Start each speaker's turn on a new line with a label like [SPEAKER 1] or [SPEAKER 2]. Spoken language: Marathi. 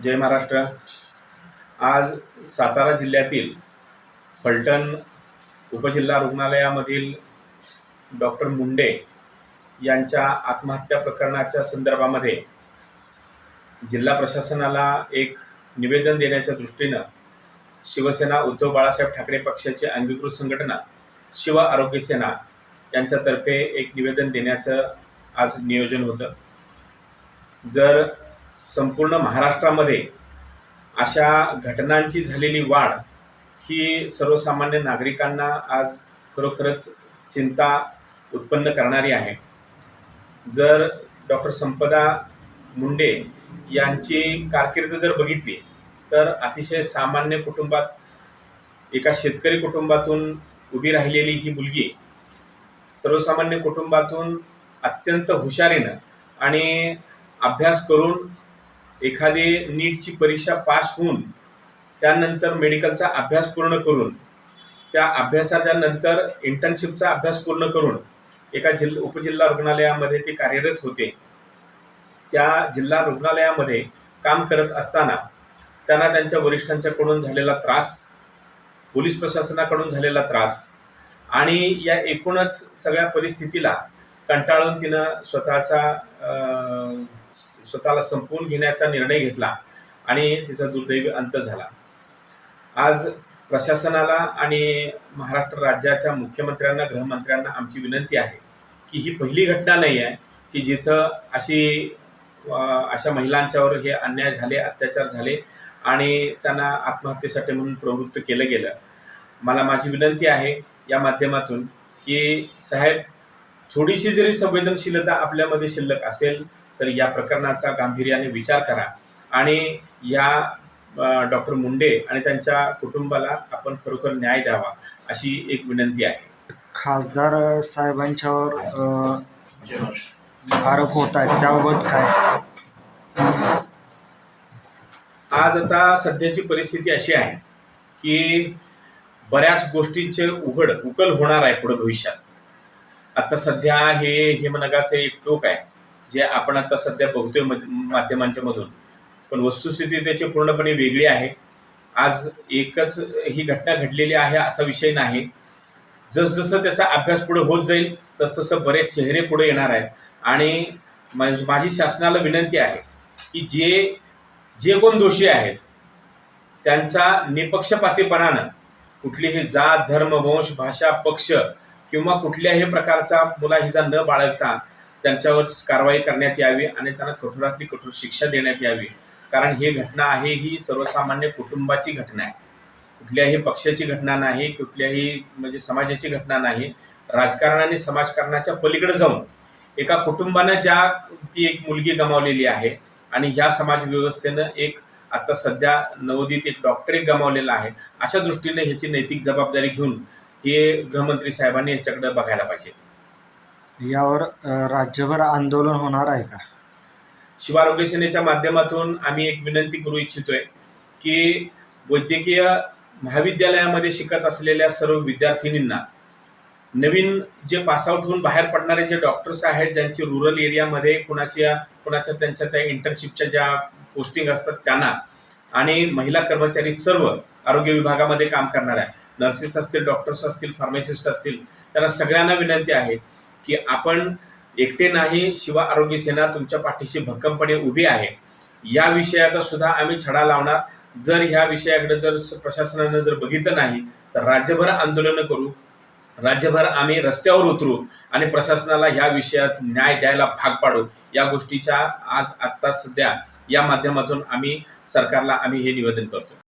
[SPEAKER 1] जय महाराष्ट्र. आज सातारा जिल्ह्यातील फलटण उपजिल्हा रुग्णालयामधील डॉक्टर मुंडे यांच्या आत्महत्या प्रकरणाच्या संदर्भामध्ये जिल्हा प्रशासनाला एक निवेदन देण्याच्या दृष्टीनं शिवसेना उद्धव बाळासाहेब ठाकरे पक्षाची अंगीकृत संघटना शिव आरोग्य सेना यांच्यातर्फे एक निवेदन देण्याचं आज नियोजन होतं. जर संपूर्ण महाराष्ट्रामध्ये अशा घटनांची झालेली वाढ ही सर्वसामान्य नागरिकांना आज खरोखरच चिंता उत्पन्न करणारी आहे. जर डॉक्टर संपदा मुंडे यांची कारकीर्द जर बघितली तर अतिशय सामान्य कुटुंबात एका शेतकरी कुटुंबातून उभी राहिलेली ही मुलगी सर्वसामान्य कुटुंबातून अत्यंत हुशारीनं आणि अभ्यास करून एखादी नीटची परीक्षा पास होऊन त्यानंतर मेडिकलचा अभ्यास पूर्ण करून त्या अभ्यासाच्या नंतर इंटर्नशिपचा अभ्यास पूर्ण करून एका जिल्हा उपजिल्हा रुग्णालयामध्ये ते कार्यरत होते. त्या जिल्हा रुग्णालयामध्ये काम करत असताना त्यांना त्यांच्या वरिष्ठांच्याकडून झालेला त्रास पोलीस प्रशासनाकडून झालेला त्रास आणि या एकूणच सगळ्या परिस्थितीला कंटाळून तिनं स्वतःचा स्वतःला संपवून घेण्याचा निर्णय घेतला आणि तिचा दुर्दैवी अंत झाला. आज प्रशासनाला आणि महाराष्ट्र राज्याच्या मुख्यमंत्र्यांना गृहमंत्र्यांना आमची विनंती आहे की ही पहिली घटना नाही आहे की जिथं अशी अशा महिलांच्यावर हे अन्याय झाले अत्याचार झाले आणि त्यांना आत्महत्येसाठी म्हणून प्रवृत्त केलं गेलं. मला माझी विनंती आहे या माध्यमातून की साहेब थोडीशी जरी संवेदनशीलता आपल्यामध्ये शिल्लक असेल तर या प्रकरणाचा गांभीर्याने विचार करा. आणि या डॉक्टर मुंडे आणि त्यांच्या कुटुंबाला आपण खरोखर न्याय द्यावा अशी एक विनंती आहे.
[SPEAKER 2] खासदार साहेबांच्यावर आरोप होत आहेत. त्याबाबत काय?
[SPEAKER 1] आज आता सध्याची परिस्थिती अशी आहे की बऱ्याच गोष्टींचे उघड उकल होणार आहे पुढे भविष्यात. आता सध्या हे हेमनगाचं एक टोक आहे जे आपण आता सध्या बघतोय माध्यमांच्या मधून. पण वस्तुस्थिती त्याची पूर्णपणे वेगळी आहे. आज एकच ही घटना घडलेली आहे असा विषय नाही. जसजसं त्याचा अभ्यास पुढे होत जाईल तसतसं बरेच चेहरे पुढे येणार आहेत. आणि माझी शासनाला विनंती आहे की जे जे कोण दोषी आहेत त्यांचा निपक्षपातीपणानं कुठलीही जात धर्म वंश भाषा पक्ष किंवा कुठल्याही प्रकारचा मुलाहिजा न बाळगता त्यांच्यावर कारवाई करण्यात यावी आणि त्यांना कठोरातली कठोर शिक्षा देण्यात यावी. कारण ही घटना आहे ही सर्वसामान्य कुटुंबाची घटना आहे. कुठल्याही पक्षाची घटना नाही कुठल्याही म्हणजे समाजाची घटना नाही. राजकारण आणि समाजकारणाच्या पलीकडे जाऊन एका कुटुंबानं ज्या ती एक मुलगी गमावलेली आहे आणि ह्या समाज व्यवस्थेनं एक आता सध्या नवोदित एक डॉक्टर एक गमावलेला आहे अशा दृष्टीने ह्याची नैतिक जबाबदारी घेऊन हे गृहमंत्री साहेबांनी ह्याच्याकडे बघायला पाहिजे.
[SPEAKER 2] यावर राज्यभर आंदोलन होणार आहे का?
[SPEAKER 1] शिवारोग्य सेनेच्या माध्यमातून आम्ही एक विनंती करू इच्छितोय की वैद्यकीय महाविद्यालयामध्ये शिकत असलेल्या सर्व विद्यार्थिनींना नवीन जे पासआउट होऊन बाहेर पडणारे जे डॉक्टर्स आहेत ज्यांची रुरल एरियामध्ये कुणाच्या कुणाच्या त्यांच्या त्या इंटर्नशिपच्या ज्या पोस्टिंग असतात त्यांना आणि महिला कर्मचारी सर्व आरोग्य विभागामध्ये काम करणाऱ्या नर्सेस असतील डॉक्टर्स असतील फार्मासिस्ट असतील त्यांना सगळ्यांना विनंती आहे की आपण एकटे नाही शिवा आरोग्य सेना तुमच्या पाठीशी भक्कमपणे उभी आहे. या विषयाचा सुद्धा आम्ही छडा लावणार. जर ह्या विषयाकडे जर प्रशासनानं जर बघितलं नाही तर राज्यभर आंदोलनं करू राज्यभर आम्ही रस्त्यावर उतरू आणि प्रशासनाला ह्या विषयात न्याय द्यायला भाग पाडू. या गोष्टीच्या आज आत्ता सध्या या माध्यमातून आम्ही सरकारला आम्ही हे निवेदन करतो